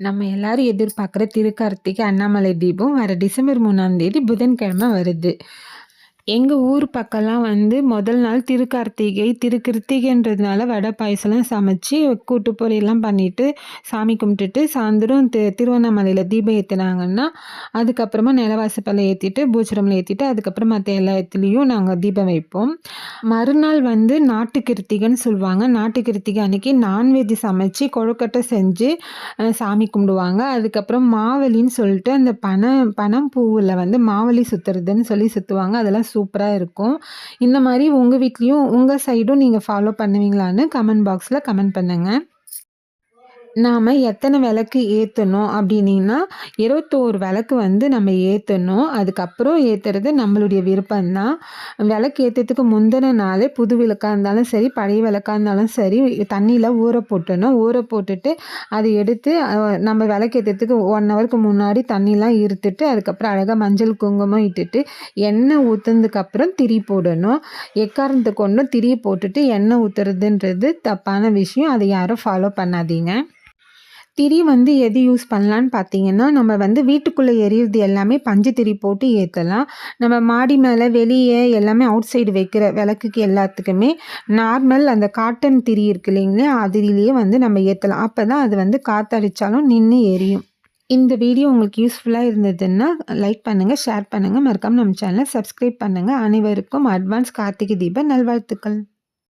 நம்ம எல்லாரும் எதிர்பார்க்குற திருக்கார்த்திகை அண்ணாமலை தீபம் வர டிசம்பர் மூணாம் தேதி புதன்கிழமை வருது. எங்கள் ஊர் பக்கம்லாம் வந்து முதல் நாள் திருக்கார்த்திகை திருக்கிருத்திகைன்றதுனால வடை பாயசம்லாம் சமைச்சு கூட்டு பொரியெல்லாம் பண்ணிவிட்டு சாமி கும்பிட்டுட்டு சாயந்தரம் தி திருவண்ணாமலையில் தீபம் ஏற்றுனாங்கன்னா அதுக்கப்புறமா நிலவாசப்பலை ஏற்றிட்டு பூச்சரமில் ஏற்றிட்டு அதுக்கப்புறம் மற்ற எல்லா இடத்துலையும் நாங்கள் தீபம் வைப்போம். மறுநாள் வந்து நாட்டு கிருத்திகைன்னு சொல்லுவாங்க. நாட்டு கிருத்திகை அன்றைக்கி நான்வெஜ் சமைச்சு கொழுக்கட்டை செஞ்சு சாமி கும்பிடுவாங்க. அதுக்கப்புறம் மாவலின்னு சொல்லிட்டு அந்த பனை பனம் பூவில் வந்து மாவலி சுற்றுறதுன்னு சொல்லி சுற்றுவாங்க அதெல்லாம் சூப்பராக இருக்கும். இந்த மாதிரி உங்கள் வீட்லேயும் உங்கள் சைடும் நீங்கள் ஃபாலோ பண்ணுவீங்களான்னு கமெண்ட் பாக்ஸில் கமெண்ட் பண்ணுங்கள் நாம் எத்தனை விளக்கு ஏற்றணும் அப்படின்னா இருபத்தோரு விளக்கு வந்து நம்ம ஏற்றணும் அதுக்கப்புறம் ஏற்றுறது நம்மளுடைய விருப்பம் தான் விளக்கு ஏற்றுறதுக்கு முந்தின நாளே புது விளக்காக இருந்தாலும் சரி பழைய விளக்காக இருந்தாலும் சரி தண்ணியில் ஊற போட்டணும். ஊற போட்டுட்டு அதை எடுத்து நம்ம விளக்கு ஏற்றுறதுக்கு ஒன் ஹவருக்கு முன்னாடி தண்ணிலாம் இருத்துட்டு அதுக்கப்புறம் அழகாக மஞ்சள் குங்குமம் இட்டுட்டு எண்ணெய் ஊற்றுனதுக்கப்புறம் திரி போடணும். எக்காரணத்துக்கு ஒன்றும் திரி போட்டுட்டு எண்ணெய் ஊற்றுறதுன்றது தப்பான விஷயம். அதை யாரும் ஃபாலோ பண்ணாதீங்க. திரி வந்து எது யூஸ் பண்ணலான்னு பார்த்தீங்கன்னா நம்ம வந்து வீட்டுக்குள்ளே எரியிறது எல்லாமே பஞ்சு திரி போட்டு ஏற்றலாம் நம்ம மாடி மேலே வெளியே எல்லாமே அவுட் சைடு வைக்கிற விளக்குக்கு எல்லாத்துக்குமே நார்மல் அந்த காட்டன் திரி இருக்கு இல்லைங்களா அதிலேயே வந்து நம்ம ஏற்றலாம் அப்போ தான் அது வந்து காற்றடிச்சாலும் நின்று எரியும். இந்த வீடியோ உங்களுக்கு யூஸ்ஃபுல்லாக இருந்ததுன்னா லைக் பண்ணுங்கள் ஷேர் பண்ணுங்கள் மறக்காமல் நம்ம சேனலை சப்ஸ்கிரைப் பண்ணுங்கள் அனைவருக்கும் அட்வான்ஸ் கார்த்திகை தீப நல்வாழ்த்துக்கள்.